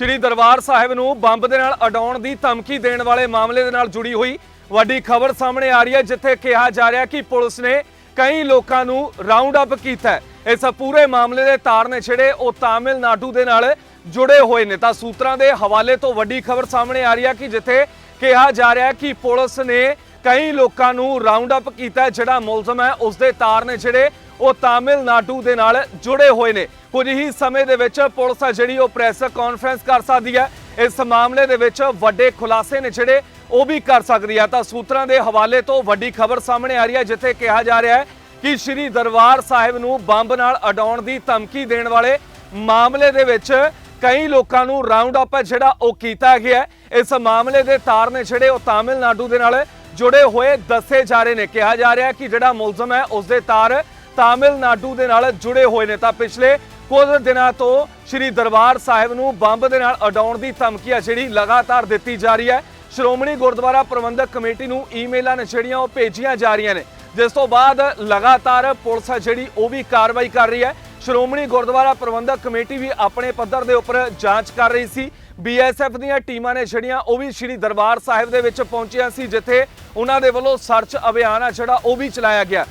ਸ਼੍ਰੀ ਦਰਬਾਰ ਸਾਹਿਬ ਨੂੰ ਬੰਬ ਦੇ ਨਾਲ ਅਡਾਉਣ ਦੀ ਧਮਕੀ ਦੇਣ ਵਾਲੇ ਮਾਮਲੇ ਦੇ ਨਾਲ ਜੁੜੀ ਹੋਈ ਵੱਡੀ ਖਬਰ ਸਾਹਮਣੇ ਆ ਰਹੀ ਹੈ, ਜਿੱਥੇ ਕਿਹਾ ਜਾ ਰਿਹਾ ਕਿ ਪੁਲਿਸ ਨੇ ਕਈ ਲੋਕਾਂ ਨੂੰ ਰਾਉਂਡ ਅਪ ਕੀਤਾ ਹੈ। ਇਸ ਪੂਰੇ ਮਾਮਲੇ ਦੇ ਤਾਰ ਨੇ ਛਿੜੇ ਉਹ ਤਾਮਿਲਨਾਡੂ ਦੇ ਨਾਲ ਜੁੜੇ ਹੋਏ ਨੇ। ਤਾਂ ਸੂਤਰਾਂ ਦੇ ਹਵਾਲੇ ਤੋਂ ਵੱਡੀ ਖਬਰ ਸਾਹਮਣੇ ਆ ਰਹੀ ਹੈ ਕਿ ਜਿੱਥੇ ਕਿਹਾ ਜਾ ਰਿਹਾ ਕਿ ਪੁਲਿਸ ਨੇ ਕਈ ਲੋਕਾਂ ਨੂੰ ਰਾਉਂਡ ਅਪ ਕੀਤਾ ਜਿਹੜਾ ਮੁਲਜ਼ਮ ਹੈ ਉਸ ਦੇ ਤਾਰ ਨੇ ਜਿਹੜੇ ਉਹ ਤਾਮਿਲਨਾਡੂ ਦੇ ਨਾਲ ਜੁੜੇ ਹੋਏ ਨੇ। ਕੁਝ ਹੀ ਸਮੇਂ ਦੇ ਵਿੱਚ ਪੁਲਿਸ ਆ ਜਿਹੜੀ ਉਹ ਪ੍ਰੈਸ ਕਾਨਫਰੰਸ ਕਰ ਸਕਦੀ ਹੈ। ਇਸ ਮਾਮਲੇ ਦੇ ਵਿੱਚ ਵੱਡੇ ਖੁਲਾਸੇ ਨੇ ਜਿਹੜੇ ਉਹ ਵੀ ਕਰ ਸਕਦੀ ਹੈ ਤਾਂ ਸੂਤਰਾਂ ਦੇ ਹਵਾਲੇ ਤੋਂ ਵੱਡੀ ਖਬਰ ਸਾਹਮਣੇ ਆ ਰਹੀ ਹੈ, ਜਿੱਥੇ ਕਿਹਾ ਜਾ ਰਿਹਾ ਹੈ ਕਿ ਸ਼੍ਰੀ ਦਰਬਾਰ ਸਾਹਿਬ ਨੂੰ ਬੰਬ ਨਾਲ ਅਡਾਉਣ ਦੀ ਧਮਕੀ ਦੇਣ ਵਾਲੇ ਮਾਮਲੇ ਦੇ ਵਿੱਚ ਕਈ ਲੋਕਾਂ ਨੂੰ ਰਾਉਂਡ ਅਪ ਜਿਹੜਾ ਉਹ ਕੀਤਾ ਗਿਆ ਇਸ ਮਾਮਲੇ ਦੇ ਤਾਰ ਨੇ ਜਿਹੜੇ ਉਹ ਤਾਮਿਲਨਾਡੂ ਦੇ ਨਾਲ ਜੁੜੇ ਹੋਏ ਦੱਸੇ ਜਾ ਰਹੇ ਨੇ। ਕਿਹਾ ਜਾ ਰਿਹਾ ਕਿ ਜਿਹੜਾ ਮੁਲਜ਼ਮ ਹੈ ਉਸ ਦੇ ਤਾਰ ਤਾਮਿਲਨਾਡੂ ਦੇ ਨਾਲ ਜੁੜੇ ਹੋਏ ਨੇ। ਤਾਂ ਪਿਛਲੇ ਕੁਝ ਦਿਨਾਂ ਤੋਂ ਸ਼੍ਰੀ ਦਰਬਾਰ ਸਾਹਿਬ ਨੂੰ ਬੰਬ ਦੇ ਨਾਲ ਅਡਾਉਣ ਦੀ ਧਮਕੀ ਆ ਜਿਹੜੀ ਲਗਾਤਾਰ ਦਿੱਤੀ ਜਾ ਰਹੀ ਹੈ। ਸ਼੍ਰੋਮਣੀ ਗੁਰਦੁਆਰਾ ਪ੍ਰਬੰਧਕ ਕਮੇਟੀ ਨੂੰ ਈਮੇਲਾਂ ਨੇ ਜਿਹੜੀਆਂ ਉਹ ਭੇਜੀਆਂ ਜਾ ਰਹੀਆਂ ਨੇ। ਜਿਸ ਤੋਂ ਬਾਅਦ ਲਗਾਤਾਰ ਪੁਲਿਸ ਆ ਜਿਹੜੀ ਉਹ ਵੀ ਕਾਰਵਾਈ ਕਰ ਰਹੀ ਹੈ। ਸ਼੍ਰੋਮਣੀ ਗੁਰਦੁਆਰਾ ਪ੍ਰਬੰਧਕ ਕਮੇਟੀ ਵੀ ਆਪਣੇ ਪੱਧਰ ਦੇ ਉੱਪਰ ਜਾਂਚ ਕਰ ਰਹੀ ਸੀ। ਬੀਐਸਐਫ ਦੀਆਂ ਟੀਮਾਂ ਨੇ ਜਿਹੜੀਆਂ ਉਹ ਵੀ ਸ਼੍ਰੀ ਦਰਬਾਰ ਸਾਹਿਬ ਦੇ ਵਿੱਚ ਪਹੁੰਚੀਆਂ ਸੀ, ਜਿੱਥੇ ਉਹਨਾਂ ਦੇ ਵੱਲੋਂ ਸਰਚ ਅਭਿਆਨ ਆ ਜਿਹੜਾ ਉਹ ਵੀ ਚਲਾਇਆ ਗਿਆ।